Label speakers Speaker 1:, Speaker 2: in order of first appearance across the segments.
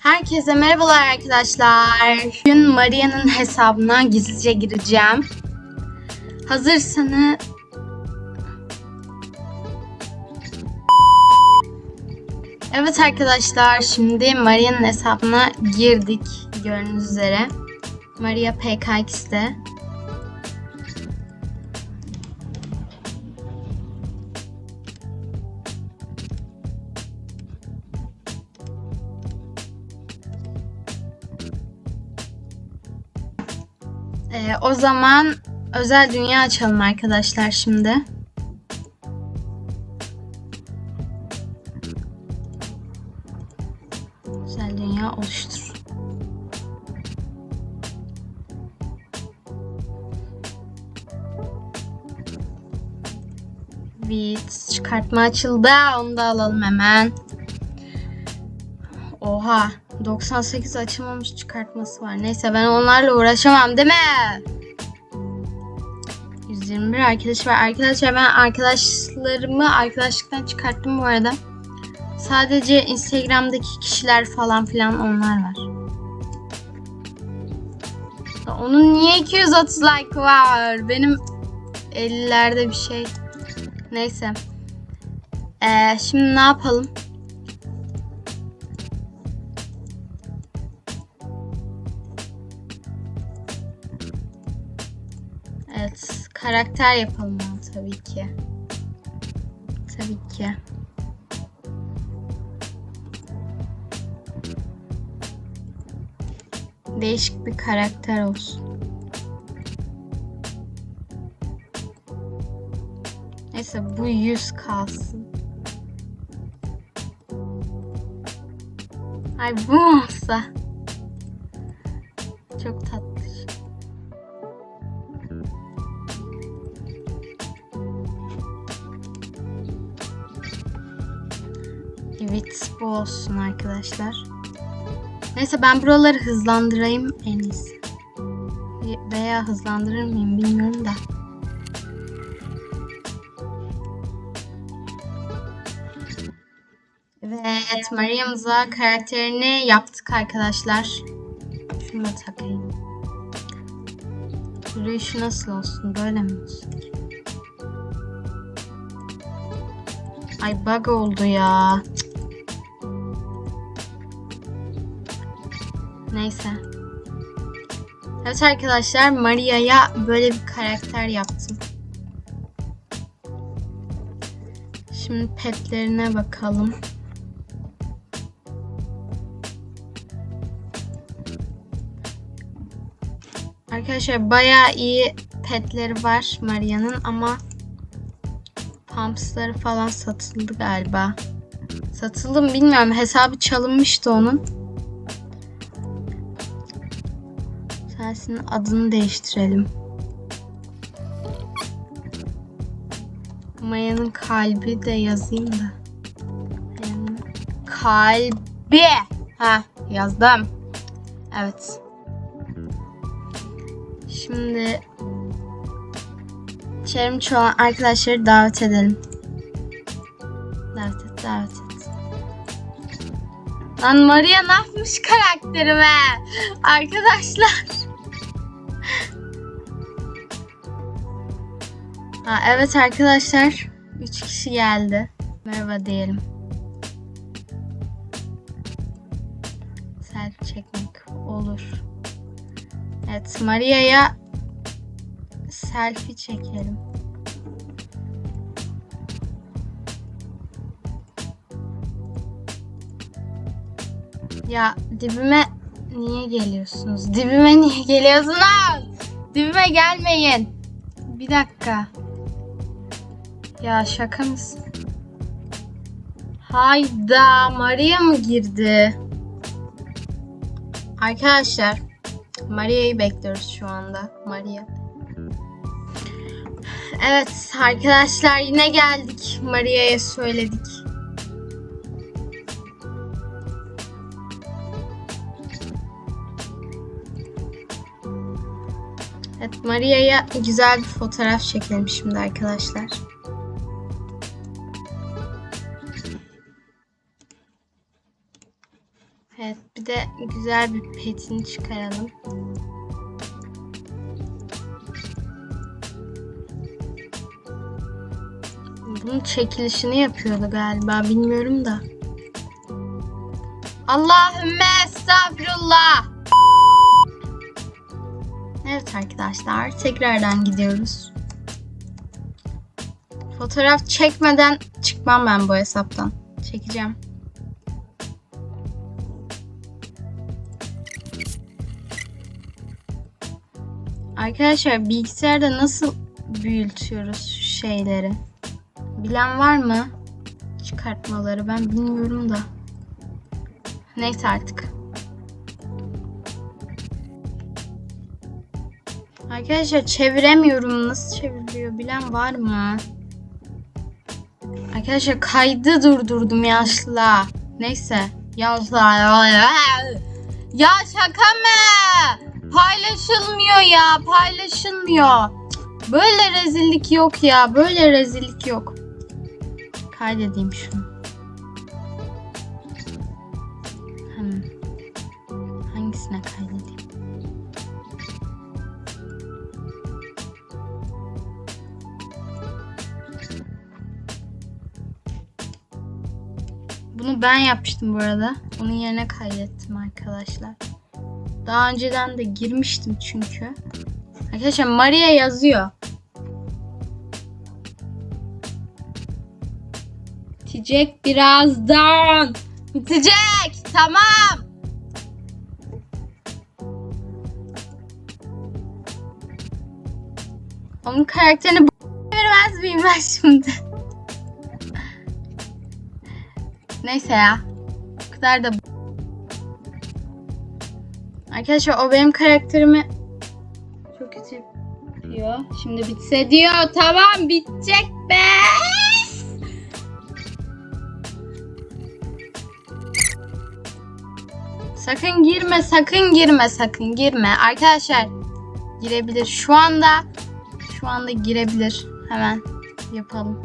Speaker 1: Herkese merhabalar arkadaşlar. Bugün Maria'nın hesabına gizlice gireceğim. Hazırsanız... Evet arkadaşlar şimdi Maria'nın hesabına girdik gördüğünüz üzere. Maria PKX'de. Ee, o zaman özel dünya açalım arkadaşlar şimdi. Özel dünya oluştur. Bit çıkartma açıldı. Onu da alalım hemen. Oha. 98 açılmamış çıkartması var. Neyse ben onlarla uğraşamam değil mi? 121 arkadaş var. Arkadaşlar ben arkadaşlarımı arkadaşlıktan çıkarttım bu arada. Sadece Instagram'daki kişiler falan filan onlar var. Onun niye 230 like var? Benim 50'lerde bir şey. Neyse. Ee, şimdi ne yapalım? Karakter yapalım ama tabii ki. Tabii ki. Değişik bir karakter olsun. Neyse bu yüz kalsın. Ay bu olsa. Çok tatlı. Evet bu olsun arkadaşlar. Neyse ben buraları hızlandırayım en iyisi. Veya hızlandırır mıyım bilmiyorum da. Evet Maria'mıza karakterini yaptık arkadaşlar. Şunu da takayım. Yürüyüşü nasıl olsun? Böyle mi olsun? Ay bug oldu ya. Cık. Neyse. Evet arkadaşlar Maria'ya böyle bir karakter yaptım. Şimdi petlerine bakalım. Arkadaşlar bayağı iyi petleri var Maria'nın ama pumpsları falan satıldı galiba. Satıldı mı bilmiyorum. Hesabı çalınmıştı onun. Sensin adını değiştirelim. Maya'nın kalbi de yazayım da. Kalbi. Ha yazdım. Evet. Şimdi çevrimiçi olan arkadaşları davet edelim. Davet et, davet et. Lan Maria ne yapmış karakterime? Arkadaşlar. Ha, evet arkadaşlar. 3 kişi geldi. Merhaba diyelim. Selfie çekmek olur. Evet Maria'ya selfie çekelim. Ya dibime niye geliyorsunuz? Dibime niye geliyorsunuz? Dibime gelmeyin. Bir dakika. Ya şaka mısın? Hayda Maria mı girdi? Arkadaşlar Maria'yı bekliyoruz şu anda. Maria. Evet arkadaşlar yine geldik. Maria'ya söyledik. Evet Maria'ya güzel bir fotoğraf çekelim şimdi arkadaşlar. De güzel bir petini çıkaralım. Bunun çekilişini yapıyordu galiba bilmiyorum da. Allahümme estağfirullah. Evet arkadaşlar tekrardan gidiyoruz. Fotoğraf çekmeden çıkmam ben bu hesaptan. Çekeceğim. Arkadaşlar bilgisayarda nasıl büyütüyoruz şeyleri? Bilen var mı? Çıkartmaları ben bilmiyorum da. Neyse artık. Arkadaşlar çeviremiyorum. Nasıl çevriliyor bilen var mı? Arkadaşlar kaydı durdurdum yaşla. Neyse. Yaşla. Ya şaka mı? Paylaşılmıyor ya. Paylaşılmıyor. Böyle rezillik yok ya. Böyle rezillik yok. Kaydedeyim şunu. Hmm. Hangisine kaydedeyim? Bunu ben yapmıştım bu arada. Onun yerine kaydettim arkadaşlar. Daha önceden de girmiştim çünkü. Arkadaşlar Maria yazıyor. Bitecek birazdan. Bitecek. Tamam. Onun karakterini vermez miyim ben şimdi? Neyse ya. Bu kadar da Arkadaşlar o benim karakterimi çok kötü yapıyor. Şimdi bitse diyor. Tamam bitecek be. Sakın girme, sakın girme, sakın girme. Arkadaşlar girebilir. Şu anda şu anda girebilir. Hemen yapalım.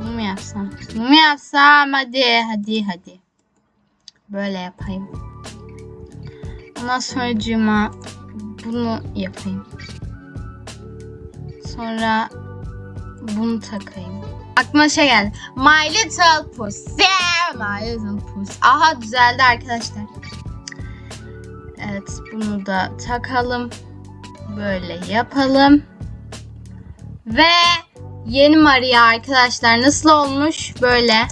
Speaker 1: Bunu mu yapsam? Bunu mu yapsam? Hadi, hadi, hadi. Böyle yapayım. Ondan sonracığıma bunu yapayım. Sonra bunu takayım. Aklıma şey geldi. My little pussy. My little pussy. Aha düzeldi arkadaşlar. Evet bunu da takalım. Böyle yapalım. Ve yeni Maria arkadaşlar nasıl olmuş? Böyle.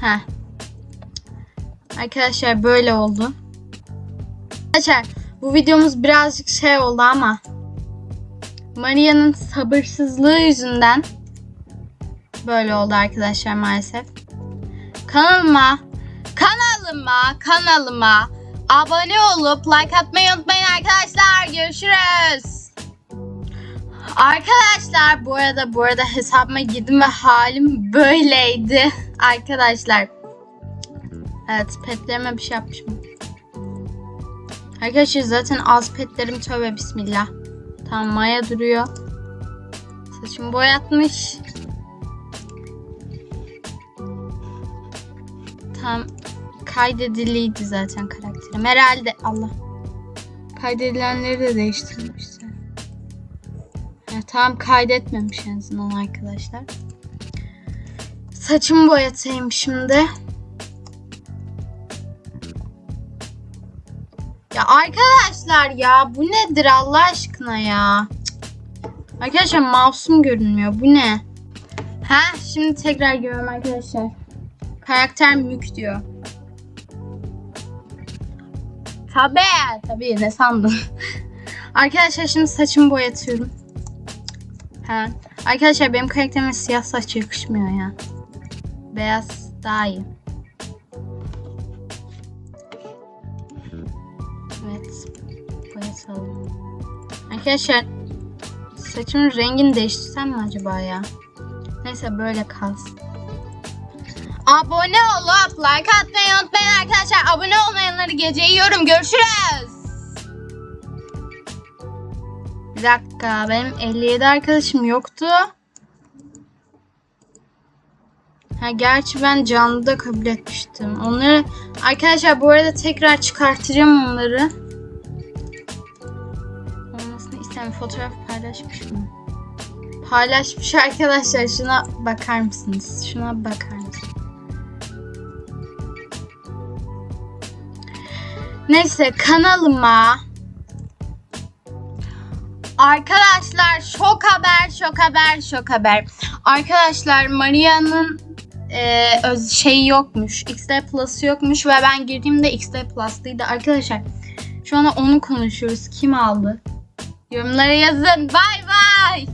Speaker 1: Heh. Arkadaşlar böyle oldu. Arkadaşlar bu videomuz birazcık şey oldu ama Maria'nın sabırsızlığı yüzünden böyle oldu arkadaşlar maalesef. Kanalıma kanalıma kanalıma abone olup like atmayı unutmayın arkadaşlar. Görüşürüz. Arkadaşlar bu arada bu arada hesabıma girdim ve halim böyleydi arkadaşlar. Evet petlerime bir şey yapmışım. Arkadaşlar zaten az petlerim tövbe bismillah. Tam maya duruyor. Saçımı boyatmış. Tam kaydediliydi zaten karakterim. Herhalde Allah. Kaydedilenleri de değiştirmişti. Ya, tam kaydetmemiş en azından arkadaşlar. Saçımı boyatayım şimdi. Ya arkadaşlar ya bu nedir Allah aşkına ya? Cık. Arkadaşlar mouse'um görünmüyor. Bu ne? Ha şimdi tekrar görüyorum arkadaşlar. Karakter mük diyor. Tabii tabii ne sandın? arkadaşlar şimdi saçımı boyatıyorum. Ha. Arkadaşlar benim karakterime siyah saç yakışmıyor ya. Beyaz daha iyi. Boyatalım. Arkadaşlar saçımın rengini değiştirsem mi acaba ya? Neyse böyle kalsın. Abone olup like atmayı unutmayın arkadaşlar. Abone olmayanları gece yiyorum. Görüşürüz. Bir dakika benim 57 arkadaşım yoktu. Ha, gerçi ben canlıda kabul etmiştim. Onları arkadaşlar bu arada tekrar çıkartacağım onları. Fotoğraf paylaşmış mı? Paylaşmış arkadaşlar. Şuna bakar mısınız? Şuna bakar mısınız? Neyse kanalıma Arkadaşlar şok haber, şok haber, şok haber. Arkadaşlar Maria'nın e, öz şeyi yokmuş. XD Plus yokmuş ve ben girdiğimde XD Plus'lıydı. Arkadaşlar şu anda onu konuşuyoruz. Kim aldı? Yorumlara yazın. Bay bay.